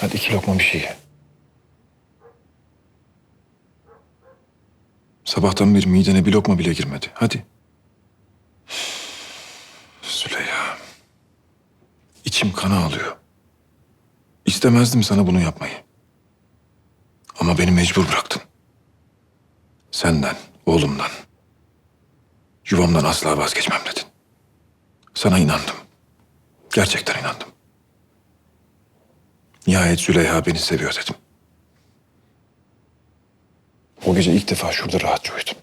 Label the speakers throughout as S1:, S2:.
S1: Hadi iki lokma bir şey ye. Sabahtan beri midene bir lokma bile girmedi. Hadi. Züleyha. İçim kana alıyor. İstemezdim sana bunu yapmayı. Ama beni mecbur bıraktın. Senden, oğlumdan, yuvamdan asla vazgeçmem dedin. Sana inandım. Gerçekten inandım. Nihayet Züleyha beni seviyor dedim. O gece ilk defa şurada rahatça uyudum.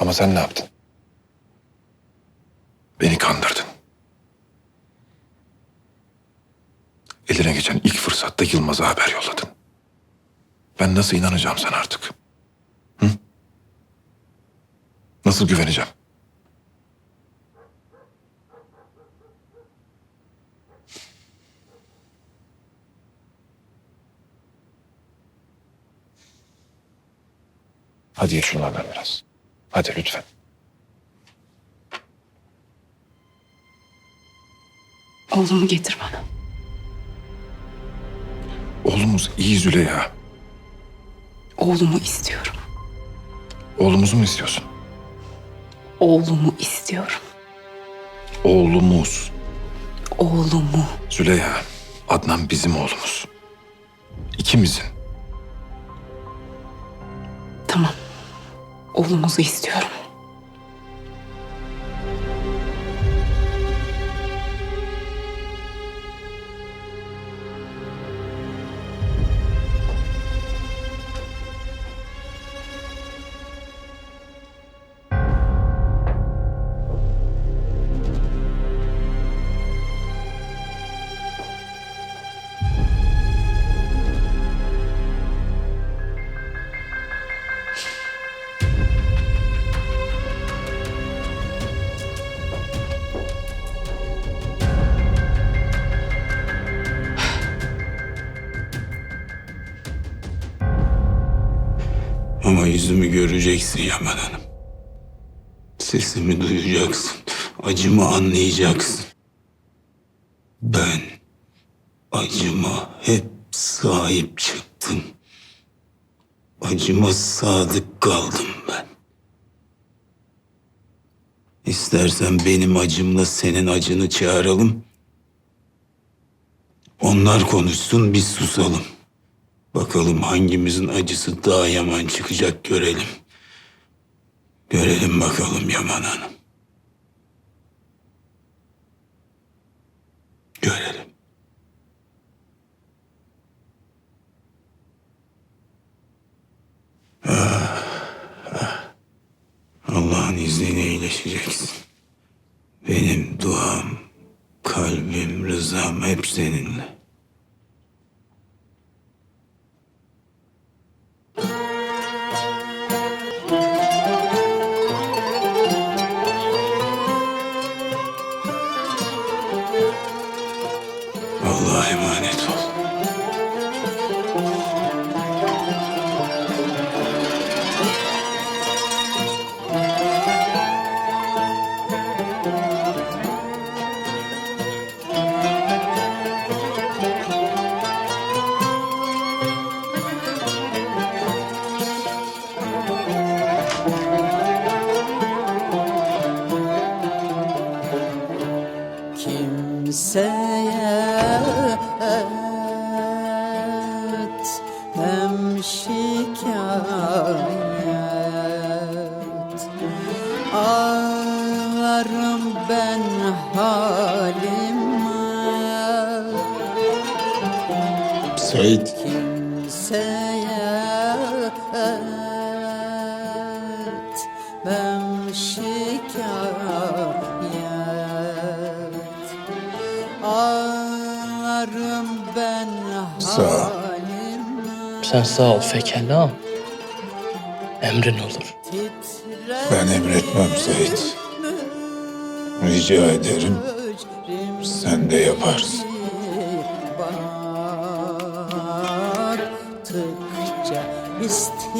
S1: Ama sen ne yaptın? Beni kandırdın. Eline geçen ilk fırsatta Yılmaz'a haber yolladın. Ben nasıl inanacağım sana artık? Hı? Nasıl güveneceğim? Hadi ye şunlardan biraz. Hadi lütfen.
S2: Oğlumu getir bana.
S1: Oğlumuz iyi Züleyha.
S2: Oğlumu istiyorum.
S1: Oğlumuzu mu istiyorsun?
S2: Oğlumu istiyorum.
S1: Oğlumuz.
S2: Oğlumu.
S1: Züleyha, Adnan bizim oğlumuz. İkimizin.
S2: Tamam. Oğlumuzu istiyorum.
S3: Yüzümü göreceksin Yaman Hanım. Sesimi duyacaksın. Acımı anlayacaksın. Ben acıma hep sahip çıktım. Acıma sadık kaldım ben. İstersen benim acımla senin acını çağıralım. Onlar konuşsun biz susalım. Bakalım hangimizin acısı daha yaman çıkacak görelim. Görelim bakalım Yaman Hanım. Görelim. Ah, ah. Allah'ın izniyle iyileşeceksin. Benim duam, kalbim, rızam hep seninle. Sait.
S4: kimseye ben şikayet Ağlarım ben
S3: Sağ ol.
S5: Sen sağ ol Fekena. Emrin olur.
S3: Ben emretmem Sait. Rica ederim. Sen de yaparsın
S4: baktıkça istikbalime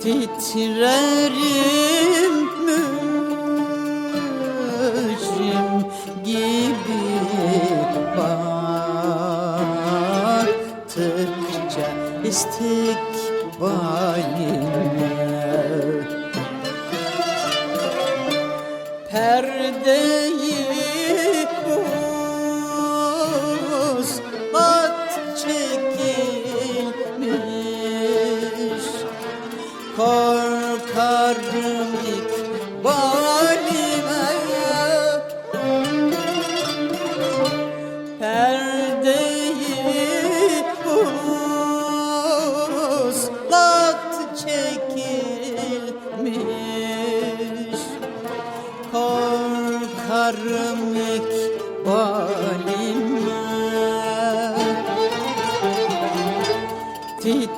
S4: Titrerim mücrim gibi baktıkça istikbalime Korkarım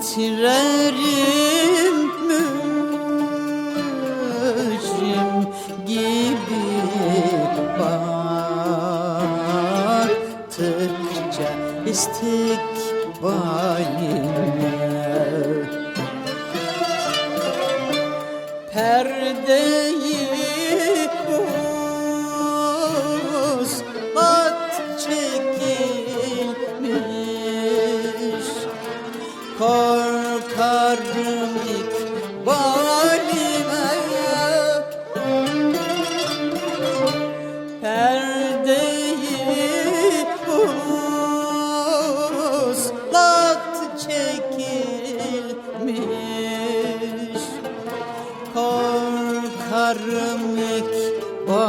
S4: Titrerim mücrim gibi baktıkça istikbalime. Perdeyi Korkarım ikbalime Perdeyi uzat çekilmiş. Korkarım ikbalime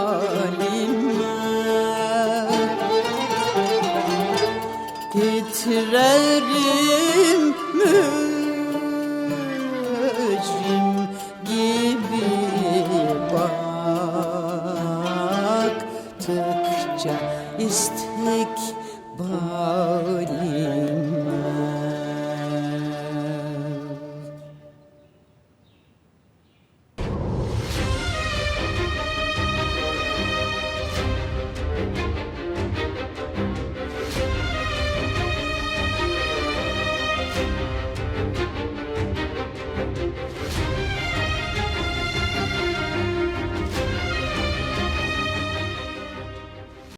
S4: Titrerim mücrim gibi baktıkça istikbal